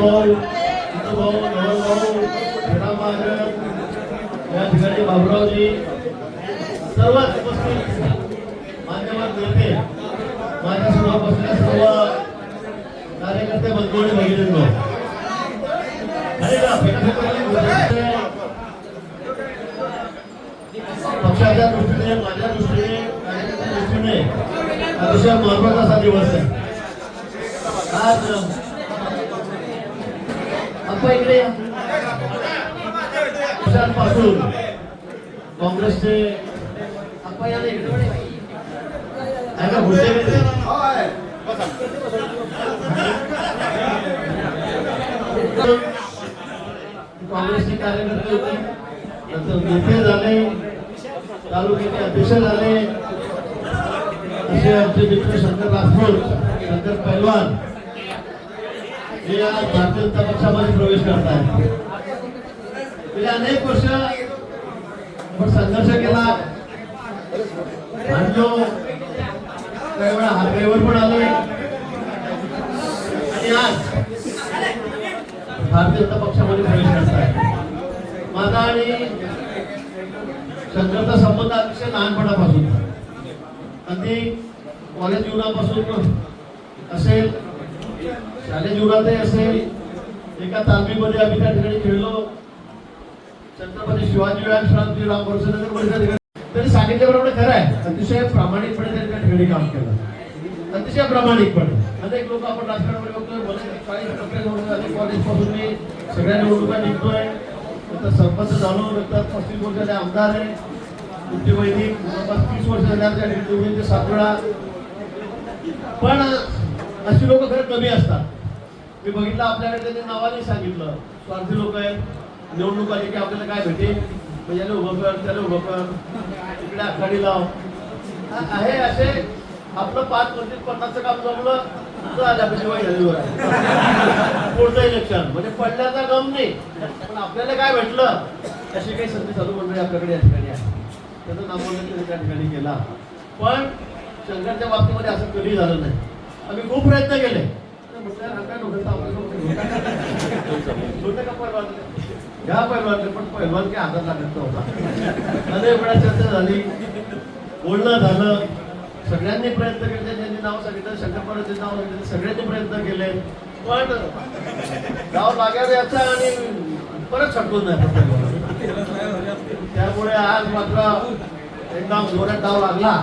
भाऊ इंदू भाऊ या ठिकाणी बाबुरावजी सर्वच उपस्थित मान्यवर नेते माझ्यासमोर बसल्या सर्व कार्यकर्ते बंधूंनी बघितले पक्षाच्या दृष्टीने माझ्या दृष्टीने कार्यकर्त्याच्या दृष्टीने अतिशय महत्त्वाचा असा दिवस आहे आज आपण इकडे या. काँग्रेसचे आपण या इकडे. आहे का भुसे काँग्रेसचे कार्यकर्ते होते नंतर नेते झाले तालुक्याचे अध्यक्ष झाले असे आमचे मित्र शंकर राठोड शंकर पैलवान हे आज भारतीय जनता पक्षामध्ये प्रवेश करत आहेत गेले अनेक वर्ष आपण संघर्ष केला. भांडलो काही वेळा हातगाईवर पण आलोय. आणि आज भारतीय जनता पक्षामध्ये प्रवेश करताय. माझा आणि शंकरचा संबंध अतिशय लहानपणापासून. अगदी कॉलेज जीवनापासून असेल शालेय जीवनातही असेल एका तालमीमध्ये आम्ही त्या ठिकाणी खेळलो. छत्रपती शिवाजी विहार श्रांती राम वर्षनगर त्यांनी सांगितल्याप्रमाणे खरं आहे. अतिशय प्रामाणिकपणे त्यांनी त्या ठिकाणी काम केलं. अतिशय प्रामाणिकपणे. अनेक लोक आपण राजकारणामध्ये बघतोय. मला चाळीस टक्के निवडणूक कॉलेजपासून मी सगळ्या निवडणुका निघतोय नंतर सरपंच झालो. नंतर पस्तीस वर्ष झाले आमदार आहे. तुमची वैदिक जवळपास तीस वर्ष झाले आमच्या निवडणुकीचे सात वेळा. पण अशी लोक खरं कमी असतात. मी बघितलं आपल्याकडे त्यांनी नावाने सांगितलं. स्वार्थी लोक आहेत. निवडणूक आली की आपल्याला काय भेटेल? मग याला उभं कर त्याला उभं कर. इकडे आखाडी लाव. आहे असे. आपलं पाच पंचवीस पन्नासचं काम जमलं तर आल्या म्हणजे वाईट आहे पुढचं इलेक्शन म्हणजे पडल्याचा गम नाही. पण आपल्याला काय भेटलं? अशी काही संधी चालू मंडळी आपल्याकडे या ठिकाणी आहे. त्याचं नामोल्लेख त्यांनी त्या ठिकाणी केला. पण शंकरच्या बाबतीमध्ये असं कधी झालं नाही. आम्ही खूप प्रयत्न केले. म्हटलं, काय का पैलवान? घ्या पण पैलवान काय हातात लागत नव्हता. अनेक वेळा चर्चा झाली. बोलणं झालं. सगळ्यांनी प्रयत्न केले त्यांनी नाव सांगितलं शंकरपाड्याचे नाव सांगितलं सगळ्यांनी प्रयत्न केले. पण गाव लागायला याचा आणि परत छटकून नाही त्यामुळे आज मात्र एकदम जोरात डाव लागला.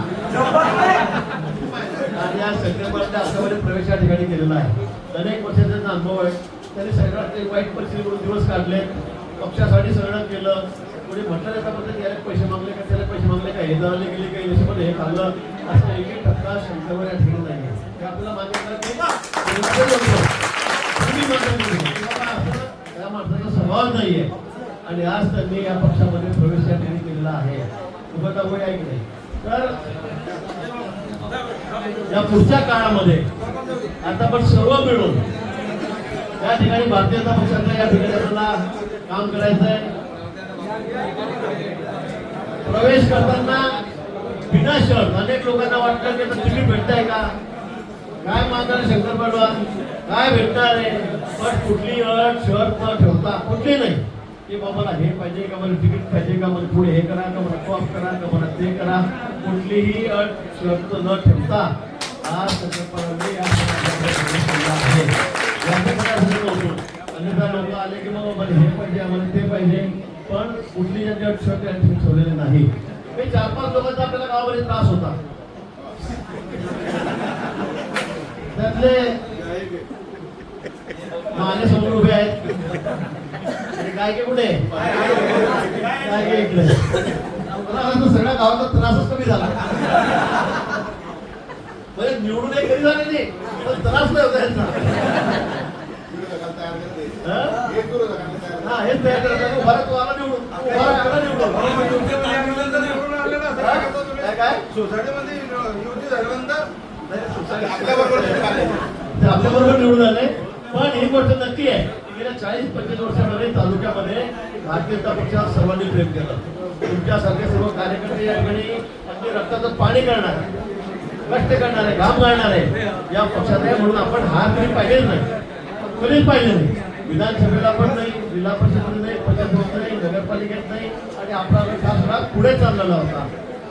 आणि आज शंकरपाड्याच्या आसामध्ये प्रवेश या ठिकाणी केलेला आहे. अनेक वर्षाचा अनुभव आहे त्यांनी सगळ्यात ते वाईट परिस्थितीकडून दिवस काढले. पक्षासाठी सगळं केलं. कोणी म्हटलं त्याच्याबद्दल याला पैसे मागले का त्याला पैसे मागले का हे जळाले गेले काही याच्यामध्ये हे खाल्लं असं एक एक टक्का शंकरवर या ठिकाणी नाही हे आपल्याला त्या माणसाचा स्वभाव नाहीये आणि आज त्यांनी या पक्षामध्ये प्रवेश या ठिकाणी केलेला आहे. उभं वय ऐक नाही? तर या पुढच्या काळामध्ये आता आपण सर्व मिळून या ठिकाणी भारतीय जनता पक्षाच्या या ठिकाणी आपल्याला काम करायचं आहे प्रवेश करताना बिना शर्त अनेक लोकांना वाटलं की तुम्ही भेटताय का? काय मागणार शंकर पडवा? काय भेटणार आहे? पण कुठली अट शर्त न ठेवता कुठली नाही. की बाबा हे पाहिजे का मला तिकीट पाहिजे का मला पुढे हे करा का मला कॉप करा का मला ते करा? कुठलीही अट शर्त न ठेवता आज. अन्यथा लोक आले की मग मला हे पाहिजे आम्हाला ते पाहिजे. पण कुठली त्यांची अट शर्त या ठिकाणी ठेवलेली नाही. हे चार पाच लोकांचा आपल्याला गावामध्ये त्रास होता. त्यातले माझ्या समोर उभे आहेत आणि काय के कुठे काय के इकडे सगळ्या गावाचा त्रासच कमी झाला. म्हणजे निवडून एक कधी झाले नाही पण त्रास नाही होता यांचा हं? हा हेच तयार करायचं भारत वाला निवडून. भारत वाला निवडून. काय काय? सोसायटीमध्ये युती झाल्यानंतर ते आपल्या बरोबर निवडून आले. पण ही गोष्ट नक्की आहे. की गेल्या चाळीस पंचवीस वर्षामध्ये तालुक्यामध्ये भारतीय जनता पक्षावर सर्वांनी प्रेम केलं. तुमच्यासारखे सर्व कार्यकर्ते या ठिकाणी अगदी रक्ताचं पाणी करणार कष्ट करणारे घाम आहे या पक्षात आहे म्हणून आपण हार तरी पाहिजेच नाही. कधीच पाहिजे नाही. विधानसभेला पण नाही जिल्हा परिषदेमध्ये नाही पंचायत नाही नगरपालिकेत नाही आणि आपला हा सगळा पुढे चाललेला होता.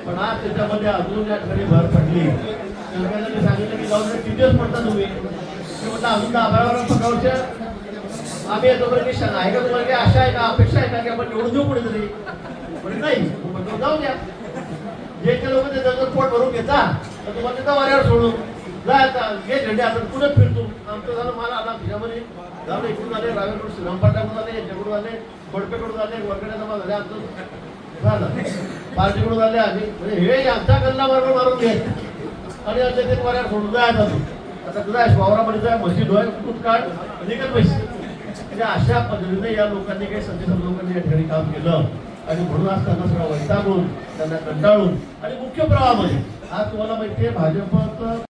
पण आज त्याच्यामध्ये अजून या ठिकाणी भर पडली. सरकारने मी सांगितलं की जाऊन किती दिवस पडता तुम्ही. ते म्हणता अजून दहा बारा वर्ष पंधरा आम्ही आता बरं की श- आहे. का तुम्हाला काही आशा आहे का? अपेक्षा आहे का? की आपण निवडून देऊ कुठेतरी? म्हणजे नाही. मग जाऊ द्या जे ते लोक ते जर पोट भरून घेता तर तुम्हाला तिथं वाऱ्यावर सोडू जा आता. घे झेंडे आता पुढे फिरतो? आमचं झालं मला आला खिशामध्ये. झालं इकडून आले रावेकडून श्रीरामपाटाकडून झाले यांच्याकडून आले खोडपेकडून झाले वरकडे जमा झाले आमचं झालं. पार्टीकडून झाले आम्ही. म्हणजे हे आमचा गल्ला मार्ग मारून घे. आणि आमच्या ते वाऱ्यावर सोडून जायचं आता. तुझा वावरामध्ये जाय मस्जिद होय तूच काढ निघत पैसे म्हणजे अशा पद्धतीने या लोकांनी काही संधी लोकांनी या ठिकाणी काम केलं. आणि म्हणून आज त्यांना सगळं वैतागून त्यांना कंटाळून आणि मुख्य प्रवाहामध्ये म्हणजे, आज तुम्हाला माहिती आहे भाजपचं